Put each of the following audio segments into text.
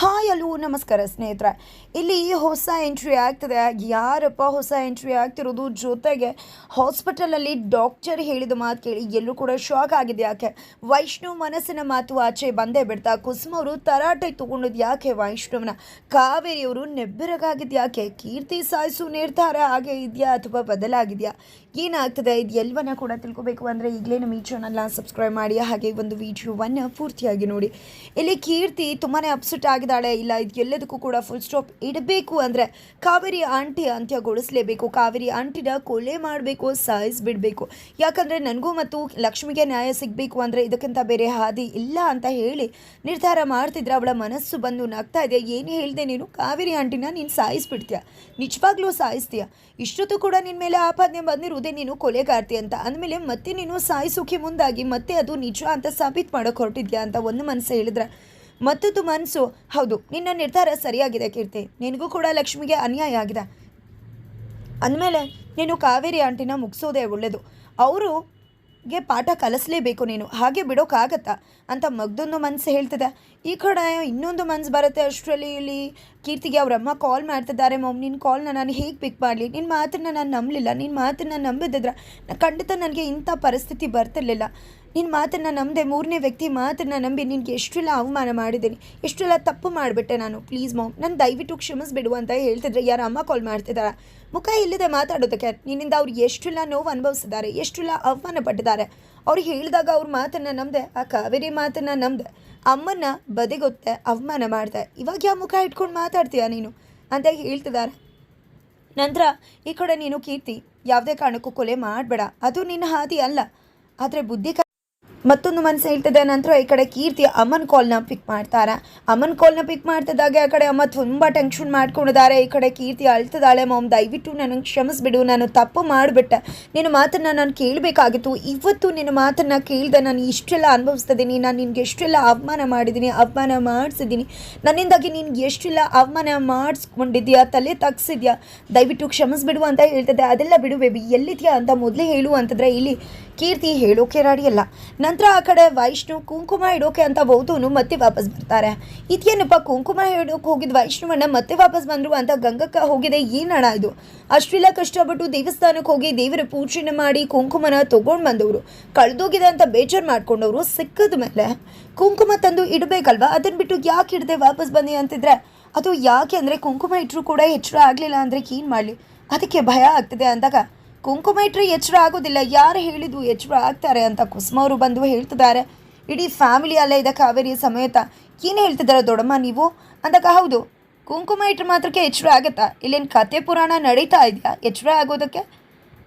Hi hello ನಮಸ್ಕಾರ, ಸ್ನೇಹಿತರೆ. ಇಲ್ಲಿ ಹೊಸ ಎಂಟ್ರಿ ಆಗ್ತದೆ. ಯಾರಪ್ಪ ಹೊಸ ಎಂಟ್ರಿ ಆಗ್ತಿರೋದು? ಜೊತೆಗೆ ಹಾಸ್ಪಿಟಲಲ್ಲಿ ಡಾಕ್ಟರ್ ಹೇಳಿದ ಮಾತು ಕೇಳಿ ಎಲ್ಲರೂ ಕೂಡ ಶಾಕ್ ಆಗಿದೆ ಯಾಕೆ? ವೈಷ್ಣವ್ ಮನಸ್ಸಿನ ಮಾತು ಆಚೆ ಬಂದೇ ಬಿಡ್ತಾ ಕುಸುಮ ಅವರು ತರಾಟೆ ತಗೊಂಡದ್ದು ಯಾಕೆ ವೈಷ್ಣವನ? ಕಾವೇರಿಯವರು ನೆಬ್ಬೆರಗಾಗಿದ್ದು ಯಾಕೆ? ಕೀರ್ತಿ ಸಾಯಿಸು ನಿರ್ಧಾರ ಹಾಗೆ ಇದೆಯಾ ಅಥವಾ ಬದಲಾಗಿದೆಯಾ? ಏನಾಗ್ತದೆ? ಇದು ಎಲ್ಲವನ್ನ ಕೂಡ ತಿಳ್ಕೊಬೇಕು ಅಂದರೆ ಈಗಲೇ ನಮ್ಮ ಈ ಚಾನಲ್ನ ಸಬ್ಸ್ಕ್ರೈಬ್ ಮಾಡಿ, ಹಾಗೆ ಒಂದು ವಿಡಿಯೋವನ್ನು ಪೂರ್ತಿಯಾಗಿ ನೋಡಿ. ಇಲ್ಲಿ ಕೀರ್ತಿ ತುಂಬಾ ಅಪ್ಸೆಟ್ ಆಗಿದ್ದಾಳೆ ಇಲ್ಲ, ಇದು ಎಲ್ಲದಕ್ಕೂ ಕೂಡ ಫುಲ್ ಸ್ಟಾಪ್ ಇಡಬೇಕು ಅಂದರೆ ಕಾವೇರಿ ಆಂಟಿ ಅಂತ್ಯಗೊಳಿಸಲೇಬೇಕು. ಕಾವೇರಿ ಆಂಟಿನ ಕೊಲೆ ಮಾಡಬೇಕು, ಸಾಯಿಸ್ ಬಿಡಬೇಕು. ಯಾಕಂದರೆ ನನಗೂ ಮತ್ತು ಲಕ್ಷ್ಮಿಗೆ ನ್ಯಾಯ ಸಿಗಬೇಕು ಅಂದರೆ ಇದಕ್ಕಿಂತ ಬೇರೆ ಹಾದಿ ಇಲ್ಲ ಅಂತ ಹೇಳಿ ನಿರ್ಧಾರ ಮಾಡ್ತಿದ್ರೆ ಅವಳ ಮನಸ್ಸು ಬಂದು ನಗ್ತಾ ಇದೆ. ಏನು ಹೇಳಿದೆ ನೀನು, ಕಾವೇರಿ ಆಂಟಿನ ನೀನು ಸಾಯಿಸ್ಬಿಡ್ತೀಯ? ನಿಜವಾಗ್ಲೂ ಸಾಯಿಸ್ತೀಯ? ಇಷ್ಟೊತ್ತು ಕೂಡ ನಿನ್ನ ಮೇಲೆ ಆಪಾದನೆ ಬಂದಿರುವುದೇ ನೀನು ಕೊಲೆಗಾರ್ತಿ ಅಂತ ಅಂದಮೇಲೆ ಮತ್ತೆ ನೀನು ಸಾಯಿಸೋಕೆ ಮುಂದಾಗಿ ಮತ್ತೆ ಅದು ನಿಜ ಅಂತ ಸಾಬೀತು ಮಾಡೋಕೆ ಹೊರಟಿದ್ಯಾ ಅಂತ ಒಂದು ಮನಸ್ಸು ಹೇಳಿದ್ರೆ ಮತ್ತೊಂದು ಮನಸ್ಸು ಹೌದು, ನಿನ್ನ ನಿರ್ಧಾರ ಸರಿಯಾಗಿದೆ ಕೀರ್ತಿ. ನಿನಗೂ ಕೂಡ ಲಕ್ಷ್ಮಿಗೆ ಅನ್ಯಾಯ ಆಗಿದೆ. ಅಂದಮೇಲೆ ನೀನು ಕಾವೇರಿ ಆಂಟಿನ ಮುಗಿಸೋದೇ ಒಳ್ಳೆಯದು ಅವರು ಗೆ ಪಾಠ ಕಲಿಸ್ಲೇಬೇಕು ನೀನು. ಹಾಗೆ ಬಿಡೋಕ್ಕಾಗತ್ತಾ ಅಂತ ಮಗ್ದೊಂದು ಮನಸ್ಸು ಹೇಳ್ತಿದೆ. ಈ ಕಡೆ ಇನ್ನೊಂದು ಮನಸ್ಸು ಬರುತ್ತೆ ಅಷ್ಟರಲ್ಲಿ ಇಲ್ಲಿ ಕೀರ್ತಿಗೆ ಅವರಮ್ಮ ಕಾಲ್ ಮಾಡ್ತಿದ್ದಾರೆ ಮಮ್ ನಿನ್ನ ಕಾಲ್ನ ನಾನು ಹೇಗೆ ಪಿಕ್ ಮಾಡಲಿ? ನಿನ್ನ ಮಾತನ್ನ ನಾನು ನಂಬಲಿಲ್ಲ. ನಿನ್ನ ಮಾತನ್ನ ನಂಬಿದ್ರೆ ಖಂಡಿತ ನನಗೆ ಇಂಥ ಪರಿಸ್ಥಿತಿ ಬರ್ತಿರ್ಲಿಲ್ಲ. ನಿನ್ನ ಮಾತನ್ನು ನಂಬದೆ ಮೂರನೇ ವ್ಯಕ್ತಿ ಮಾತನ್ನು ನಂಬಿ ನಿನಗೆ ಎಷ್ಟೆಲ್ಲ ಅವಮಾನ ಮಾಡಿದ್ದೀನಿ. ಎಷ್ಟೆಲ್ಲ ತಪ್ಪು ಮಾಡಿಬಿಟ್ಟೆ ನಾನು. ಪ್ಲೀಸ್ ಮಾಮ್, ನಾನು ದಯವಿಟ್ಟು ಕ್ಷಮಿಸ್ಬಿಡು ಅಂತ ಹೇಳ್ತಿದ್ರೆ ಯಾರ ಅಮ್ಮ ಕಾಲ್ ಮಾಡ್ತಿದ್ದಾರೆ ಮುಖ ಇಲ್ಲದೆ ಮಾತಾಡೋದಕ್ಕೆ ನಿನ್ನಿಂದ ಅವ್ರು ಎಷ್ಟೆಲ್ಲ ನೋವು ಅನುಭವಿಸಿದ್ದಾರೆ, ಎಷ್ಟೆಲ್ಲ ಅವಮಾನ ಪಟ್ಟಿದ್ದಾರೆ. ಅವ್ರು ಹೇಳಿದಾಗ ಅವ್ರ ಮಾತನ್ನು ನಂಬದೆ, ಆ ಕಾವೇರಿ ಮಾತನ್ನು ನಂಬದೆ. ಅಮ್ಮನ್ನ ಬದಿಗೊತ್ತೆ, ಅವಮಾನ ಮಾಡ್ದೆ ಇವಾಗ ಯಾವ ಮುಖ ಇಟ್ಕೊಂಡು ಮಾತಾಡ್ತೀಯ ನೀನು? ಅಂತ ಹೇಳ್ತಿದ್ದಾರೆ ನಂತರ, ಈ ಕಡೆ ನೀನು ಕೀರ್ತಿ, ಯಾವುದೇ ಕಾರಣಕ್ಕೂ ಕೊಲೆ ಮಾಡಬೇಡ. ಅದು ನಿನ್ನ ಹಾದಿ ಅಲ್ಲ. ಆದರೆ ಬುದ್ಧಿ ಮತ್ತೊಂದು ಮನಸ್ಸು ಹೇಳ್ತದೆ ನಂತರ ಈ ಕಡೆ ಕೀರ್ತಿ ಅಮನ್ ಕಾಲ್ನ ಪಿಕ್ ಮಾಡ್ತಾರೆ. ಅಮನ್ ಕಾಲ್ನ ಪಿಕ್ ಮಾಡ್ತಿದ್ದಾಗ ಆ ಕಡೆ ಅಮ್ಮ ತುಂಬ ಟೆನ್ಷನ್ ಮಾಡ್ಕೊಂಡಿದ್ದಾರೆ. ಈ ಕಡೆ ಕೀರ್ತಿ ಅಳ್ತಿದ್ದಾಳೆ ಮೋಮ್, ದಯವಿಟ್ಟು ನನಗೆ ಕ್ಷಮಿಸ್ಬಿಡು, ನಾನು ತಪ್ಪು ಮಾಡಿಬಿಟ್ಟೆ. ನಿನ್ನ ಮಾತನ್ನು ನಾನು ಕೇಳಬೇಕಾಗಿತ್ತು. ಇವತ್ತು ನಿನ್ನ ಮಾತನ್ನು ಕೇಳಿದೆ ನಾನು ಇಷ್ಟೆಲ್ಲ ಅನುಭವಿಸ್ತಿದ್ದೀನಿ. ನಾನು ನಿನ್ಗೆ ಎಷ್ಟೆಲ್ಲ ಅವಮಾನ ಮಾಡಿದ್ದೀನಿ, ಅವಮಾನ ಮಾಡಿಸಿದ್ದೀನಿ. ನನ್ನಿಂದಾಗಿ ನೀನು ಎಷ್ಟೆಲ್ಲ ಅವಮಾನ ಮಾಡಿಸ್ಕೊಂಡಿದ್ಯಾ ತಲೆ ತಗ್ಸಿದ್ಯಾ? ದಯವಿಟ್ಟು ಕ್ಷಮಿಸ್ಬಿಡು ಅಂತ ಹೇಳ್ತದೆ ಅದೆಲ್ಲ ಬಿಡು ಬೇಬಿ ಎಲ್ಲಿದ್ಯಾ ಅಂತ ಮೊದಲೇ ಹೇಳು ಅಂತಂದರೆ ಇಲ್ಲಿ ಕೀರ್ತಿ ಹೇಳೋಕೆ ರಾಡಿಯಲ್ಲ ನಂತರ ಆ ಕಡೆ ವೈಷ್ಣು ಕುಂಕುಮ ಇಡೋಕೆ ಅಂತ ಬಹುದೂನು ಮತ್ತೆ ವಾಪಸ್ ಬರ್ತಾರೆ. ಇದೇನಪ್ಪ ಕುಂಕುಮ ಇಡೋಕೆ ಹೋಗಿದ್ದ ವೈಷ್ಣುವನ್ನ ಮತ್ತೆ ವಾಪಸ್ ಬಂದರು ಅಂತ ಗಂಗಕ್ಕ ಹೋಗಿದೆ. ಏನಣ ಇದು? ಅಷ್ಟೆಲ್ಲ ಕಷ್ಟಪಟ್ಟು ದೇವಸ್ಥಾನಕ್ಕೆ ಹೋಗಿ ದೇವರ ಪೂಜೆನ ಮಾಡಿ ಕುಂಕುಮನ ತಗೊಂಡು ಬಂದವರು. ಕಳೆದೋಗಿದೆ ಅಂತ ಬೇಜಾರು ಮಾಡ್ಕೊಂಡವರು ಸಿಕ್ಕದ ಮೇಲೆ ಕುಂಕುಮ ತಂದು ಇಡಬೇಕಲ್ವಾ? ಅದನ್ನ ಬಿಟ್ಟು ಯಾಕೆ ಇಡದೆ ವಾಪಸ್ ಬನ್ನಿ ಅಂತಿದ್ರೆ? ಅದು ಯಾಕೆ ಅಂದರೆ ಕುಂಕುಮ ಇಟ್ಟರು ಕೂಡ ಎಚ್ಚರ ಆಗಲಿಲ್ಲ ಅಂದರೆ ಏನು ಮಾಡಲಿ? ಅದಕ್ಕೆ ಭಯ ಆಗ್ತದೆ ಅಂದಾಗ ಕುಂಕುಮ ಇಟ್ಟರೆ ಎಚ್ಚರ ಆಗೋದಿಲ್ಲ. ಯಾರು ಹೇಳಿದ್ದು ಎಚ್ಚರ ಆಗ್ತಾರೆ ಅಂತ ಕುಸುಮ ಬಂದು ಹೇಳ್ತಿದ್ದಾರೆ. ಇಡೀ ಫ್ಯಾಮಿಲಿ ಅಲ್ಲ ಇದೆ ಕಾವೇರಿ ಸಮೇತ. ಏನು ಹೇಳ್ತಿದ್ದಾರೆ ದೊಡ್ಡಮ್ಮ ನೀವು? ಅಂದಾಗ ಹೌದು. ಕುಂಕುಮ ಇಟ್ಟರೆ ಮಾತ್ರಕ್ಕೆ ಎಚ್ಚರ ಆಗುತ್ತಾ? ಇಲ್ಲೇನು ಕತೆ ಪುರಾಣ ನಡೀತಾ ಇದೆಯಾ? ಎಚ್ಚರ ಆಗೋದಕ್ಕೆ?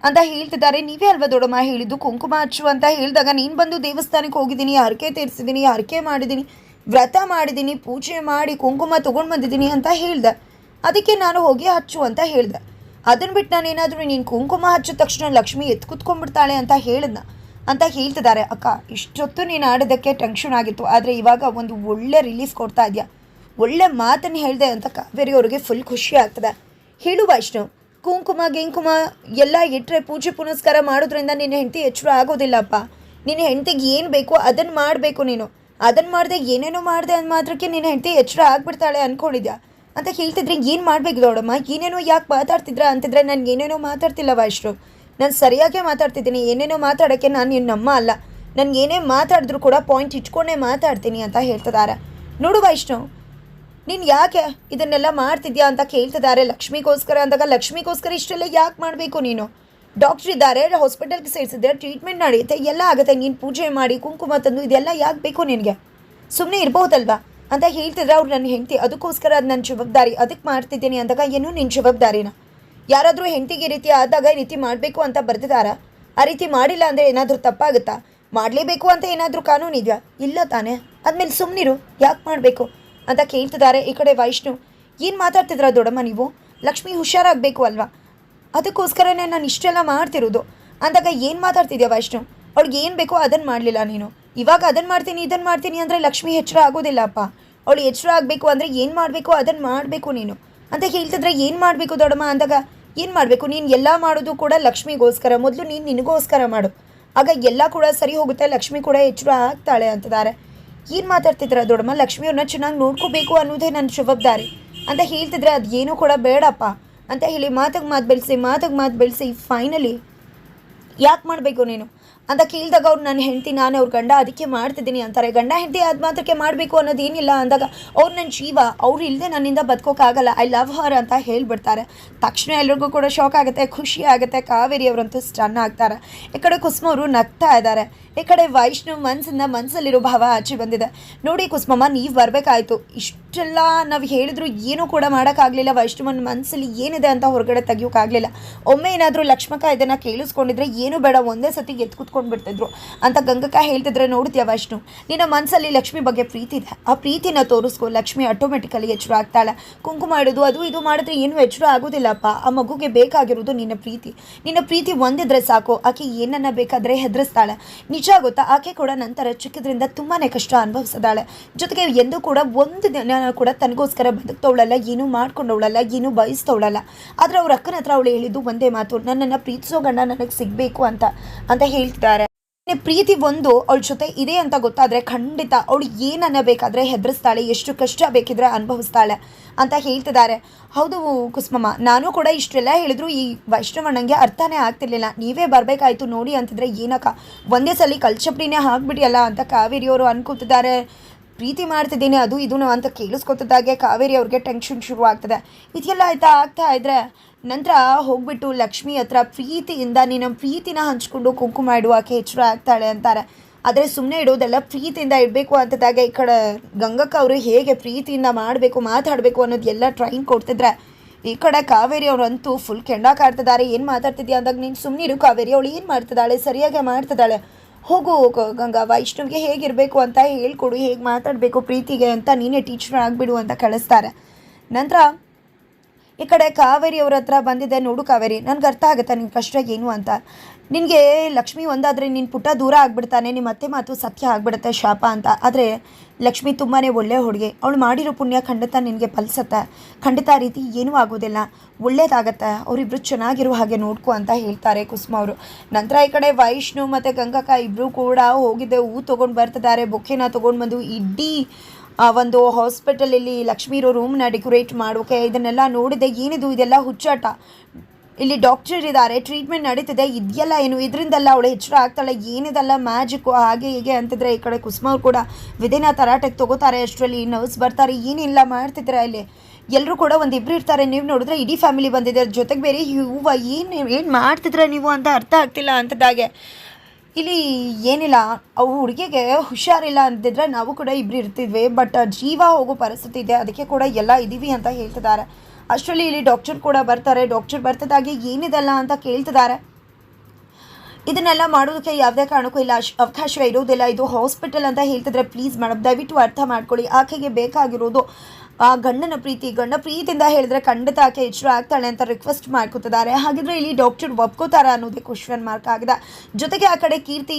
ಅಂತ ಹೇಳ್ತಿದ್ದಾರೆ. ನೀವೇ ಅಲ್ವಾ ದೊಡ್ಡಮ್ಮ ಹೇಳಿದ್ದು? ಕುಂಕುಮ ಹಚ್ಚು ಅಂತ ಹೇಳಿದಾಗ ನೀನು ಬಂದು ದೇವಸ್ಥಾನಕ್ಕೆ ಹೋಗಿದ್ದೀನಿ, ಹರಕೆ ತೀರಿಸಿದ್ದೀನಿ, ಹರಕೆ ಮಾಡಿದ್ದೀನಿ, ವ್ರತ ಮಾಡಿದ್ದೀನಿ, ಪೂಜೆ ಮಾಡಿ ಕುಂಕುಮ ತೊಗೊಂಡು ಬಂದಿದ್ದೀನಿ ಅಂತ ಹೇಳ್ದೆ. ಅದಕ್ಕೆ ನಾನು ಹೋಗಿ ಹಚ್ಚು ಅಂತ ಹೇಳ್ದೆ. ಅದನ್ನು ಬಿಟ್ಟು ನಾನೇನಾದರೂ ನೀನು ಕುಂಕುಮ ಹಚ್ಚಿದ ತಕ್ಷಣ ಲಕ್ಷ್ಮಿ ಎತ್ ಕುತ್ಕೊಂಡ್ಬಿಡ್ತಾಳೆ ಅಂತ ಹೇಳಿದ್ನ. ಅಂತ ಹೇಳ್ತಿದ್ದಾರೆ ಅಕ್ಕ, ಇಷ್ಟೊತ್ತು ನೀನು ಆಡೋದಕ್ಕೆ ಟೆನ್ಷನ್ ಆಗಿತ್ತು. ಆದರೆ ಇವಾಗ ಒಂದು ಒಳ್ಳೆ ರಿಲೀಸ್ ಕೊಡ್ತಾ ಇದೆಯಾ? ಒಳ್ಳೆ ಮಾತನ್ನು ಹೇಳಿದೆ ಅಂತ ಕಾವೇರಿ ಅವ್ರಿಗೆ ಫುಲ್ ಖುಷಿ ಆಗ್ತದೆ. ಹೇಳು ವೈಷ್ಣು ಕುಂಕುಮ, ಗಿಂಕುಮ ಎಲ್ಲ ಇಟ್ಟರೆ ಪೂಜೆ ಪುನಸ್ಕಾರ ಮಾಡೋದ್ರಿಂದ ನಿನ್ನ ಹೆಂಡತಿ ಎಚ್ಚರ ಆಗೋದಿಲ್ಲಪ್ಪ. ನಿನ್ನ ಹೆಂಡತಿಗೆ ಏನು ಬೇಕೋ ಅದನ್ನು ಮಾಡಬೇಕು ನೀನು. ಅದನ್ನು ಮಾಡದೆ ಏನೇನೋ ಮಾಡಿದೆ ಅಂದ ಮಾತ್ರಕ್ಕೆ ನಿನ್ನ ಹೆಂಡತಿ ಎಚ್ಚರ ಆಗ್ಬಿಡ್ತಾಳೆ ಅಂದ್ಕೊಂಡಿದ್ಯಾ ಅಂತ ಹೇಳ್ತಿದ್ರೆ ಏನು ಮಾಡ್ಬೇಕು ದೊಡ್ಡಮ್ಮ ಏನೇನೋ ಯಾಕೆ ಮಾತಾಡ್ತಿದ್ರ ಅಂತಿದ್ರೆ ನಾನು ಏನೇನೋ ಮಾತಾಡ್ತಿಲ್ಲ ವೈಷ್ಣವ್ ನಾನು ಸರಿಯಾಗೇ ಮಾತಾಡ್ತಿದ್ದೀನಿ, ಏನೇನೋ ಮಾತಾಡೋಕ್ಕೆ ನಾನು ನಿನ್ನ ನಮ್ಮ ಅಲ್ಲ. ನನಗೆ ಏನೇ ಮಾತಾಡಿದ್ರು ಕೂಡ ಪಾಯಿಂಟ್ ಇಟ್ಕೊಂಡೇ ಮಾತಾಡ್ತೀನಿ ಅಂತ ಹೇಳ್ತಿದ್ದಾರೆ ನೋಡು ವೈಷ್ಣವ್ ನೀನು ಯಾಕೆ ಇದನ್ನೆಲ್ಲ ಮಾಡ್ತಿದ್ಯಾ ಅಂತ ಕೇಳ್ತಿದ್ದಾರೆ ಲಕ್ಷ್ಮಿಗೋಸ್ಕರ ಅಂದಾಗ ಲಕ್ಷ್ಮಿಗೋಸ್ಕರ ಇಷ್ಟೆಲ್ಲ ಯಾಕೆ ಮಾಡಬೇಕು ನೀನು? ಡಾಕ್ಟ್ರ್ ಇದ್ದಾರೆ ಹಾಸ್ಪಿಟಲ್ಗೆ ಸೇರಿಸಿದ್ರೆ ಟ್ರೀಟ್ಮೆಂಟ್ ನಡೆಯುತ್ತೆ, ಎಲ್ಲ ಆಗುತ್ತೆ, ನೀನು ಪೂಜೆ ಮಾಡಿ, ಕುಂಕುಮ ತಂದು ಇದೆಲ್ಲ ಯಾಕೆ ಬೇಕು ನಿನಗೆ? ಸುಮ್ಮನೆ ಇರ್ಬೋದಲ್ವಾ? ಅಂತ ಹೇಳ್ತಿದ್ರೆ ಅವ್ರು ನನ್ನ ಹೆಂಡತಿ, ಅದಕ್ಕೋಸ್ಕರ ಅದು ನನ್ನ ಜವಾಬ್ದಾರಿ. ಅದಕ್ಕೆ ಮಾಡ್ತಿದ್ದೀನಿ ಅಂದಾಗ ಏನು ನಿನ್ನ ಜವಾಬ್ದಾರಿನ? ಯಾರಾದರೂ ಹೆಂಡತಿಗೆ ಈ ರೀತಿ ಆದಾಗ ಈ ರೀತಿ ಮಾಡಬೇಕು ಅಂತ ಬರ್ತಿದ್ದಾರಾ ಆ ರೀತಿ ಮಾಡಿಲ್ಲ ಅಂದರೆ ಏನಾದರೂ ತಪ್ಪಾಗುತ್ತಾ? ಮಾಡಲೇಬೇಕು ಅಂತ ಏನಾದರೂ ಕಾನೂನು ಇದೆಯಾ? ಇಲ್ಲ ತಾನೇ. ಆದಮೇಲೆ ಸುಮ್ಮನಿರು ಯಾಕೆ ಮಾಡಬೇಕು? ಅಂತ ಕೇಳ್ತಿದ್ದಾರೆ ಈ ಕಡೆ ವೈಷ್ಣು. ಏನು ಮಾತಾಡ್ತಿದ್ರ ದೊಡ್ಡಮ್ಮ ನೀವು? ಲಕ್ಷ್ಮಿ ಹುಷಾರಾಗಬೇಕು ಅಲ್ವಾ? ಅದಕ್ಕೋಸ್ಕರನೇ ನಾನು ಇಷ್ಟೆಲ್ಲ ಮಾಡ್ತಿರೋದು. ಅಂದಾಗ ಏನು ಮಾತಾಡ್ತಿದ್ಯಾ ವೈಷ್ಣು? ಅವ್ಳಿಗೆ ಏನು ಬೇಕೋ ಅದನ್ನು ಮಾಡಲಿಲ್ಲ ನೀನು. ಇವಾಗ ಅದನ್ನು ಮಾಡ್ತೀನಿ ಇದನ್ನು ಮಾಡ್ತೀನಿ ಅಂದರೆ ಲಕ್ಷ್ಮಿ ಹೆಚ್ಚರ ಆಗೋದಿಲ್ಲಪ್ಪ ಅವಳು ಎಚ್ಚರ ಆಗಬೇಕು ಅಂದರೆ ಏನು ಮಾಡಬೇಕು? ಅದನ್ನು ಮಾಡಬೇಕು ನೀನು. ಅಂತ ಹೇಳ್ತಿದ್ರೆ ಏನು ಮಾಡಬೇಕು ದೊಡ್ಡಮ್ಮ ಅಂದಾಗ, ಏನು ಮಾಡಬೇಕು? ನೀನು ಎಲ್ಲ ಮಾಡೋದು ಕೂಡ ಲಕ್ಷ್ಮಿಗೋಸ್ಕರ. ಮೊದಲು ನೀನು ನಿನಗೋಸ್ಕರ ಮಾಡು. ಆಗ ಎಲ್ಲ ಕೂಡ ಸರಿ ಹೋಗುತ್ತೆ. ಲಕ್ಷ್ಮಿ ಕೂಡ ಎಚ್ಚರ ಆಗ್ತಾಳೆ ಅಂತಿದ್ದಾರೆ ಏನು ಮಾತಾಡ್ತಿದ್ರ ದೊಡ್ಡಮ್ಮ? ಲಕ್ಷ್ಮಿಯವ್ರನ್ನ ಚೆನ್ನಾಗಿ ನೋಡ್ಕೋಬೇಕು ಅನ್ನೋದೇ ನನ್ನ ಜವಾಬ್ದಾರಿ. ಅಂತ ಹೇಳ್ತಿದ್ರೆ ಅದು ಏನೂ ಕೂಡ ಬೇಡಪ್ಪ. ಅಂತ ಹೇಳಿ ಮಾತಾಗ ಮಾತು ಬೆಳೆಸಿ, ಮಾತಾಗ ಮಾತು ಬೆಳೆಸಿ ಫೈನಲಿ ಯಾಕೆ ಮಾಡಬೇಕು ನೀನು? ಅಂತ ಕೇಳಿದಾಗ ಅವ್ರು, ನನ್ನ ಹೆಂಡತಿ, ನಾನು ಅವ್ರ ಗಂಡ, ಅದಕ್ಕೆ ಮಾಡ್ತಿದ್ದೀನಿ ಅಂತಾರೆ. ಗಂಡ ಹೆಂಡತಿ ಆದ ಮಾತ್ರಕ್ಕೆ ಮಾಡಬೇಕು ಅನ್ನೋದೇನಿಲ್ಲ ಅಂದಾಗ ಅವ್ರು ನನ್ನ ಜೀವ, ಅವ್ರು ಇಲ್ಲದೆ ನನ್ನಿಂದ ಬದುಕೋಕ್ಕಾಗಲ್ಲ ಐ ಲವ್ ಹರ್ ಅಂತ ಹೇಳ್ಬಿಡ್ತಾರೆ. ತಕ್ಷಣ ಎಲ್ರಿಗೂ ಕೂಡ ಶಾಕ್ ಆಗುತ್ತೆ, ಖುಷಿ ಆಗುತ್ತೆ, ಕಾವೇರಿ ಅವರಂತೂ ಸ್ಟನ್ ಆಗ್ತಾರೆ. ಈ ಕಡೆ ಕುಸುಮ ಅವರು ನಗ್ತಾ ಇದ್ದಾರೆ. ಈ ಕಡೆ ವೈಷ್ಣವ್ ಮನಸ್ಸಿಂದ ಮನಸ್ಸಲ್ಲಿರೋ ಭಾವ ಆಚೆ ಬಂದಿದೆ. ನೋಡಿ ಕುಸುಮಮ್ಮ, ನೀವು ಬರಬೇಕಾಯ್ತು. ಇಷ್ಟೆಲ್ಲ ನಾವು ಹೇಳಿದ್ರು ಏನೂ ಕೂಡ ಮಾಡೋಕ್ಕಾಗಲಿಲ್ಲ. ವೈಷ್ಣವನ ಮನಸ್ಸಲ್ಲಿ ಏನಿದೆ ಅಂತ ಹೊರಗಡೆ ತೆಗಿಯೋಕ್ಕಾಗಲಿಲ್ಲ ಒಮ್ಮೆ ಏನಾದರೂ ಲಕ್ಷ್ಮಕ ಇದನ್ನು ಕೇಳಿಸ್ಕೊಂಡಿದ್ರೆ ಏನು ಬೇಡ, ಒಂದೇ ಸತಿ ಎತ್ತು ಕೂತ್ಕೊಂಡು ಬಿಡ್ತಿದ್ರು ಅಂತ ಗಂಗಕ್ಕ ಹೇಳ್ತಿದ್ರೆ ನೋಡ್ತೀಯ ವೈಷ್ಣು? ನಿನ್ನ ಮನಸ್ಸಲ್ಲಿ ಲಕ್ಷ್ಮಿ ಬಗ್ಗೆ ಪ್ರೀತಿ ಇದೆ. ಆ ಪ್ರೀತಿನ ತೋರಿಸ್ಕೊ ಲಕ್ಷ್ಮಿ ಆಟೋಮೆಟಿಕಲಿ ಎಚ್ಚರ ಆಗ್ತಾಳೆ. ಕುಂಕುಮ ಮಾಡೋದು ಅದು ಇದು ಮಾಡಿದ್ರೆ ಏನು ಎಚ್ಚರ ಆಗೋದಿಲ್ಲಪ್ಪ. ಆ ಮಗುಗೆ ಬೇಕಾಗಿರೋದು ನಿನ್ನ ಪ್ರೀತಿ. ನಿನ್ನ ಪ್ರೀತಿ ಒಂದಿದ್ರೆ ಸಾಕು. ಆಕೆ ಏನನ್ನ ಬೇಕಾದರೆ ಹೆದರಿಸ್ತಾಳೆ. ನಿಜ ಗೊತ್ತಾ? ಆಕೆ ಕೂಡ ನಂತರ ಚಿಕ್ಕದ್ರಿಂದ ತುಂಬಾ ಕಷ್ಟ ಅನುಭವಿಸಿದಾಳೆ. ಜೊತೆಗೆ ಎಂದೂ ಕೂಡ ಒಂದು ದಿನ ಕೂಡ ತನಗೋಸ್ಕರ ಬದುಕ್ತವಳಲ್ಲ, ಏನೂ ಮಾಡ್ಕೊಂಡವಳಲ್ಲ, ಏನೂ ಬಯಸ್ತವಳಲ್ಲ. ಆದರೆ ಅವ್ರ ಅಕ್ಕನ ಹತ್ರ ಅವಳು ಹೇಳಿದ್ದು ಒಂದೇ ಮಾತು, ನನ್ನನ್ನು ಪ್ರೀತಿಸೋ ಗಂಡ ನನಗೆ ಸಿಗಬೇಕು ಅಂತ ಅಂತ ಹೇಳ್ತಿದ್ದಾರೆ. ಪ್ರೀತಿ ಒಂದು, ಅವಳ ಜೊತೆ ಇದೆ ಅಂತ ಗೊತ್ತಾದರೆ ಖಂಡಿತ ಅವಳು ಏನನ್ನ ಬೇಕಾದರೆ ಹೆದರಿಸ್ತಾಳೆ, ಎಷ್ಟು ಕಷ್ಟ ಬೇಕಿದ್ರೆ ಅನುಭವಿಸ್ತಾಳೆ ಅಂತ ಹೇಳ್ತಿದ್ದಾರೆ. ಹೌದು ಕುಸ್ಮಮ್ಮ, ನಾನು ಕೂಡ ಇಷ್ಟೆಲ್ಲ ಹೇಳಿದ್ರು, ಈ ವೈಷ್ಣವಣ್ಣಂಗೆ ಅರ್ಥನೇ ಆಗ್ತಿರ್ಲಿಲ್ಲ. ನೀವೇ ಬರಬೇಕಾಯ್ತು ನೋಡಿ ಅಂತಿದ್ರೆ ಏನಕ್ಕ, ಒಂದೇ ಸಲ ಕಲ್ಚಪ್ಡಿನೇ ಅಲ್ಲ ಅಂತ ಕಾವೇರಿಯವರು ಅನ್ಕೋತಿದ್ದಾರೆ. ಪ್ರೀತಿ ಮಾಡ್ತಿದ್ದೀನಿ, ಅದು ಇದು ಅಂತ ಕೇಳಿಸ್ಕೊತಿದ್ದಾಗೆ ಕಾವೇರಿ ಅವ್ರಿಗೆ ಟೆನ್ಷನ್ ಶುರು ಆಗ್ತದೆ ಇದೆಲ್ಲ ಆಯ್ತಾ, ಆಗ್ತಾ ಇದ್ರೆ ನಂತರ ಹೋಗ್ಬಿಟ್ಟು ಲಕ್ಷ್ಮಿ ಹತ್ರ ಪ್ರೀತಿಯಿಂದ ನೀನು ಪ್ರೀತಿನ ಹಂಚ್ಕೊಂಡು ಕುಂಕುಮ ಇಡುವಾಕೆ ಹೆಚ್ಚು ಆಗ್ತಾಳೆ ಅಂತಾರೆ. ಆದರೆ ಸುಮ್ಮನೆ ಇಡೋದೆಲ್ಲ, ಪ್ರೀತಿಯಿಂದ ಇಡಬೇಕು ಅಂತದಾಗ ಈ ಕಡೆ ಗಂಗಕ್ಕ ಅವರು ಹೇಗೆ ಪ್ರೀತಿಯಿಂದ ಮಾಡಬೇಕು, ಮಾತಾಡಬೇಕು ಅನ್ನೋದೆಲ್ಲ ಟ್ರೈನ್ ಕೊಡ್ತಿದ್ರೆ, ಈ ಕಡೆ ಕಾವೇರಿ ಅವರಂತೂ ಫುಲ್ ಕೆಂಡ ಕಾಡ್ತಿದ್ದಾರೆ. ಏನು ಮಾತಾಡ್ತಿದ್ಯಾ ಅಂದಾಗ ನೀನು ಸುಮ್ಮನೆ ಇಡು ಕಾವೇರಿ, ಅವಳು ಏನು ಮಾಡ್ತಿದ್ದಾಳೆ, ಸರಿಯಾಗಿ ಮಾಡ್ತಿದ್ದಾಳೆ. ಹೋಗು ಗಂಗಾವ ಗಂಗಾ ವೈಷ್ಣವ್ಗೆ ಹೇಗಿರಬೇಕು ಅಂತ ಹೇಳ್ಕೊಡು, ಹೇಗೆ ಮಾತಾಡಬೇಕು ಪ್ರೀತಿಗೆ ಅಂತ ನೀನೇ ಟೀಚರ್ ಆಗಿಬಿಡು ಅಂತ ಕಳಿಸ್ತಾರೆ. ನಂತರ, ಈ ಕಡೆ ಕಾವೇರಿ ಅವ್ರ ಹತ್ರ ಬಂದಿದೆ ನೋಡು ಕಾವೇರಿ, ನನಗೆ ಅರ್ಥ ಆಗುತ್ತೆ ನಿನ್ನ ಕಷ್ಟ ಏನು ಅಂತ. ನಿನಗೆ ಲಕ್ಷ್ಮಿ ಒಂದಾದರೆ ನಿನ್ನ ಪುಟ್ಟ ದೂರ ಆಗ್ಬಿಡ್ತಾನೆ ನಿಮ್ಮ ಅತ್ತೆ ಮಾತು ಸತ್ಯ ಆಗಿಬಿಡುತ್ತೆ ಶಾಪ ಅಂತ. ಆದರೆ ಲಕ್ಷ್ಮಿ ತುಂಬಾ ಒಳ್ಳೆಯ ಹುಡುಗಿ. ಅವಳು ಮಾಡಿರೋ ಪುಣ್ಯ ಖಂಡಿತ ನಿನಗೆ ಫಲಿಸುತ್ತೆ. ಖಂಡಿತ ರೀತಿ ಏನೂ ಆಗೋದಿಲ್ಲ. ಒಳ್ಳೇದಾಗತ್ತೆ. ಅವರಿಬ್ಬರು ಚೆನ್ನಾಗಿರೋ ಹಾಗೆ ನೋಡ್ಕೊ ಅಂತ ಹೇಳ್ತಾರೆ ಕುಸುಮ ಅವರು. ನಂತರ ಈ ಕಡೆ ವೈಷ್ಣು ಮತ್ತು ಗಂಗಕ್ಕ ಇಬ್ಬರು ಕೂಡ ಹೋಗಿದ್ದೆ. ಹೂ ತೊಗೊಂಡು ಬರ್ತಿದ್ದಾರೆ. ಬೊಕ್ಕೆನ ತೊಗೊಂಡು ಬಂದು ಇಡೀ, ಆ, ಒಂದು ಹಾಸ್ಪಿಟಲಲ್ಲಿ ಲಕ್ಷ್ಮೀರೋ ರೂಮ್ನ ಡೆಕೋರೇಟ್ ಮಾಡೋಕೆ ಇದನ್ನೆಲ್ಲ ನೋಡಿದೆ ಏನಿದು? ಇದೆಲ್ಲ ಹುಚ್ಚಾಟ. ಇಲ್ಲಿ ಡಾಕ್ಟರ್ ಇದ್ದಾರೆ. ಟ್ರೀಟ್ಮೆಂಟ್ ನಡೀತಿದೆ. ಇದೆಯಲ್ಲ ಏನು? ಇದರಿಂದೆಲ್ಲ ಅವಳು ಎಚ್ಚರ ಆಗ್ತಾಳೆ? ಏನಿದೆಲ್ಲ ಮ್ಯಾಜಿಕ್ಕು ಹಾಗೆ ಹೀಗೆ ಅಂತಿದ್ರೆ ಈ ಕಡೆ ಕುಸುಮ ಕೂಡ ವಿಧಿನ ತರಾಟೆಗೆ ತಗೋತಾರೆ. ಅಷ್ಟರಲ್ಲಿ ನರ್ಸ್ ಬರ್ತಾರೆ. ಏನಿಲ್ಲ ಮಾಡ್ತಿದ್ರೆ ಇಲ್ಲಿ? ಎಲ್ಲರೂ ಕೂಡ ಒಂದು ಇಬ್ಬರು ಇರ್ತಾರೆ. ನೀವು ನೋಡಿದ್ರೆ ಇಡೀ ಫ್ಯಾಮಿಲಿ ಬಂದಿದೆ. ಜೊತೆಗೆ ಬೇರೆ ಹೂವ ಏನು ಏನು ಮಾಡ್ತಿದ್ರೆ ನೀವು ಅಂತ ಅರ್ಥ ಆಗ್ತಿಲ್ಲ ಅಂತದಾಗೆ ಇಲ್ಲಿ ಏನಿಲ್ಲ. ಅವು ಹುಡುಗಿಗೆ ಹುಷಾರಿಲ್ಲ ಅಂತಿದ್ರೆ ನಾವು ಕೂಡ ಇಬ್ಬರು ಇರ್ತಿದ್ವಿ. ಬಟ್ ಜೀವ ಹೋಗೋ ಪರಿಸ್ಥಿತಿ ಇದೆ. ಅದಕ್ಕೆ ಕೂಡ ಎಲ್ಲ ಇದ್ದೀವಿ ಅಂತ ಹೇಳ್ತಿದ್ದಾರೆ. ಅಷ್ಟರಲ್ಲಿ ಇಲ್ಲಿ ಡಾಕ್ಟರ್ ಕೂಡ ಬರ್ತಾರೆ. ಡಾಕ್ಟರ್ ಬರ್ತದಾಗಿ ಏನಿದೆಲ್ಲ ಅಂತ ಕೇಳ್ತಿದ್ದಾರೆ. ಇದನ್ನೆಲ್ಲ ಮಾಡೋದಕ್ಕೆ ಯಾವುದೇ ಕಾರಣಕ್ಕೂ ಇಲ್ಲ. ಅವಕಾಶ ಇರೋದಿಲ್ಲ. ಇದು ಹಾಸ್ಪಿಟಲ್ ಅಂತ ಹೇಳ್ತಿದ್ರೆ ಪ್ಲೀಸ್ ಮೇಡಮ್, ದಯವಿಟ್ಟು ಅರ್ಥ ಮಾಡ್ಕೊಳ್ಳಿ. ಆಕೆಗೆ ಬೇಕಾಗಿರೋದು ಗಂಡನ ಪ್ರೀತಿ, ಗಂಡ ಪ್ರೀತಿಯಿಂದ ಹೇಳಿದ್ರೆ ಖಂಡಿತ ಆಕೆ ಎಚ್ಚರ ಆಗ್ತಾಳೆ ಅಂತ ರಿಕ್ವೆಸ್ಟ್ ಮಾಡ್ಕೊತಿದ್ದಾರೆ. ಹಾಗಿದ್ರೆ ಇಲ್ಲಿ ಡಾಕ್ಟರ್ ಒಪ್ಕೋತಾರ ಅನ್ನೋದೇ ಕ್ವಶನ್ ಮಾರ್ಕ್ ಆಗಿದೆ. ಜೊತೆಗೆ ಆ ಕಡೆ ಕೀರ್ತಿ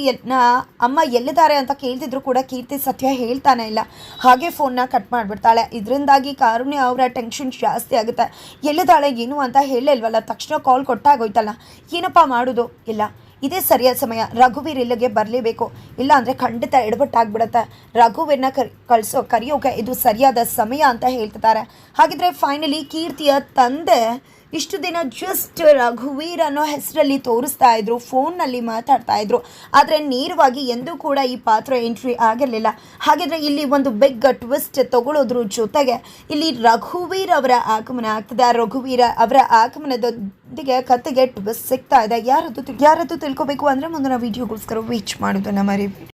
ಅಮ್ಮ ಎಲ್ಲಿದ್ದಾರೆ ಅಂತ ಕೇಳ್ತಿದ್ರು ಕೂಡ ಕೀರ್ತಿ ಸತ್ಯ ಹೇಳ್ತಾನೆ ಇಲ್ಲ. ಹಾಗೆ ಫೋನ್ನ ಕಟ್ ಮಾಡಿಬಿಡ್ತಾಳೆ. ಇದರಿಂದಾಗಿ ಕಾರುಣ್ಯ ಅವರ ಟೆನ್ಷನ್ ಜಾಸ್ತಿ ಆಗುತ್ತೆ. ಎಲ್ಲಿದ್ದಾಳೆ, ಏನು ಅಂತ ಹೇಳಿಲ್ವಲ್ಲ ತಕ್ಷಣ ಕಾಲ್ ಕೊಟ್ಟಾಗೋಯ್ತಲ್ಲ. ಏನಪ್ಪ ಮಾಡೋದು? ಇಲ್ಲ. ಇದೇ ಸರಿಯಾದ ಸಮಯ. ರಘುವೀರ್ ಇಲ್ಲಿಗೆ ಬರಲೇಬೇಕು. ಇಲ್ಲ ಅಂದರೆ ಖಂಡಿತ ಎಡವಟ್ಟಾಗ್ಬಿಡುತ್ತೆ ರಘುವೀರ್ನ ಕರ್, ಕಳಿಸೋ ಕರೆಯೋಕೆ ಇದು ಸರಿಯಾದ ಸಮಯ ಅಂತ ಹೇಳ್ತಿದ್ದಾರೆ. ಹಾಗಿದ್ರೆ ಫೈನಲಿ ಕೀರ್ತಿಯ ತಂದೆ ಇಷ್ಟು ದಿನ ಜಸ್ಟ್ ರಘುವೀರ್ ಅನ್ನೋ ಹೆಸರಲ್ಲಿ ತೋರಿಸ್ತಾ ಇದ್ರು, ಫೋನ್ನಲ್ಲಿ ಮಾತಾಡ್ತಾ ಇದ್ರು. ಆದರೆ ನೇರವಾಗಿ ಎಂದೂ ಕೂಡ ಈ ಪಾತ್ರ ಎಂಟ್ರಿ ಆಗಿರಲಿಲ್ಲ. ಹಾಗಿದ್ರೆ ಇಲ್ಲಿ ಒಂದು ಬಿಗ್ ಟ್ವಿಸ್ಟ್ ತಗೊಳ್ಳೋದ್ರ ಜೊತೆಗೆ ಇಲ್ಲಿ ರಘುವೀರ್ ಅವರ ಆಗಮನ ಆಗ್ತದೆ. ರಘುವೀರ ಅವರ ಆಗಮನದೊಂದಿಗೆ ಕತೆಗೆ ಟ್ವಿಸ್ಟ್ ಸಿಗ್ತಾ ಇದೆ. ಯಾರದ್ದು ಯಾರದ್ದು ತಿಳ್ಕೊಬೇಕು ಅಂದರೆ ಮುಂದಿನ ವಿಡಿಯೋಗೋಸ್ಕರ ವೀಚ್ ಮಾಡೋದನ್ನು ಮರಿಬೇಡಿ.